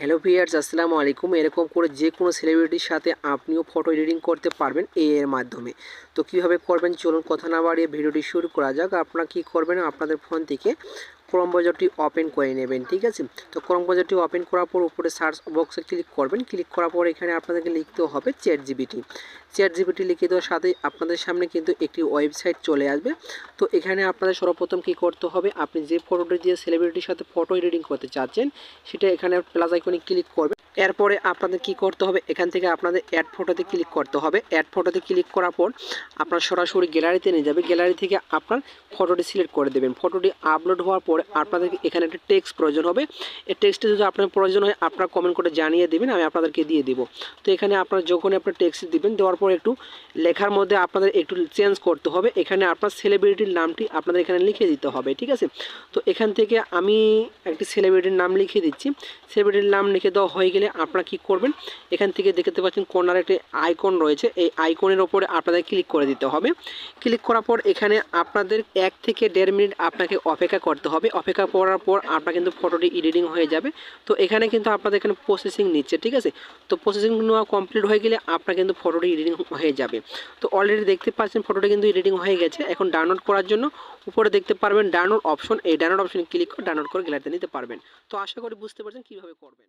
Hello viewers আসসালামু আলাইকুম। এরকম করে যে কোনো সেলিব্রিটির সাথে আপনিও ফটো এডিটিং করতে পারবেন এ এর মাধ্যমে। তো কীভাবে করবেন? চলুন কথা না বাড়িয়ে ভিডিওটি শুরু করা যাক। আপনারা কী করবেন? আপনাদের ফোন থেকে ক্রম বাজারটি ওপেন করে নেবেন, ঠিক আছে? তো ক্রম বাজারটি ওপেন করার পর উপরে সার্চ বক্সে ক্লিক করবেন। ক্লিক করার পর এখানে আপনাদেরকে লিখতে হবে চ্যাট জিবিটি চ্যাট জিবিটি লিখে দেওয়ার সাথে আপনাদের সামনে কিন্তু একটি ওয়েবসাইট চলে আসবে। তো এখানে আপনাদের সর্বপ্রথম কি করতে হবে, আপনি যে ফটোটি দিয়ে সেলিব্রিটির সাথে ফটো এডিটিং করতে চাচ্ছেন, সেটা এখানে প্লাস আইকনে ক্লিক করবেন। এরপরে আপনাদের কি করতে হবে? এখান থেকে আপনাদের অ্যাড ফটোতে ক্লিক করতে হবে। অ্যাড ফটোতে ক্লিক করার পর আপনার সরাসরি গ্যালারিতে নিয়ে যাবে। গ্যালারি থেকে আপনার ফটোটি সিলেক্ট করে দেবেন। ফটোটি আপলোড হওয়ার পরে আপনাদের এখানে একটা টেক্সট প্রয়োজন হবে। এই টেক্সটে যদি আপনার প্রয়োজন হয়, আপনারা কমেন্ট করে জানিয়ে দেবেন, আমি আপনাদেরকে দিয়ে দিব। তো এখানে আপনার যখন আপনার টেক্সট দিবেন, দেওয়ার পর একটু লেখার মধ্যে আপনাদের একটু চেঞ্জ করতে হবে। এখানে আপনার সেলিব্রিটির নামটি আপনাদের এখানে লিখে দিতে হবে, ঠিক আছে? তো এখান থেকে আমি একটি সেলিব্রিটির নাম লিখে দিচ্ছি। সেলিব্রিটির নাম লিখে দেওয়া হয়ে গেলে আপনারা কি করবেন? এখান থেকে দেখতে পাচ্ছেন কর্নার একটি আইকন রয়েছে। এই আইকনের ওপরে আপনাদের ক্লিক করে দিতে হবে। ক্লিক করার পর এখানে আপনাদের এক থেকে দেড় মিনিট আপনাকে অপেক্ষা করতে হবে। অপেক্ষা করার পর আপনার কিন্তু ফটোটি এডিটিং হয়ে যাবে। তো এখানে কিন্তু আপনাদের এখানে প্রসেসিং নিচ্ছে, ঠিক আছে? তো প্রসেসিং নেওয়া কমপ্লিট হয়ে গেলে আপনার কিন্তু ফটোটি এডিটিং হয়ে যাবে। তো অলরেডি দেখতে পাচ্ছেন ফটোটি কিন্তু এডিটিং হয়ে গেছে। এখন ডাউনলোড করার জন্য উপরে দেখতে পারবেন ডাউনলোড অপশন এই ডাউনলোড অপশনে ক্লিক করে ডাউনলোড করে গ্যালারিতে নিতে পারবেন। তো আশা করি বুঝতে পারছেন কীভাবে করবেন।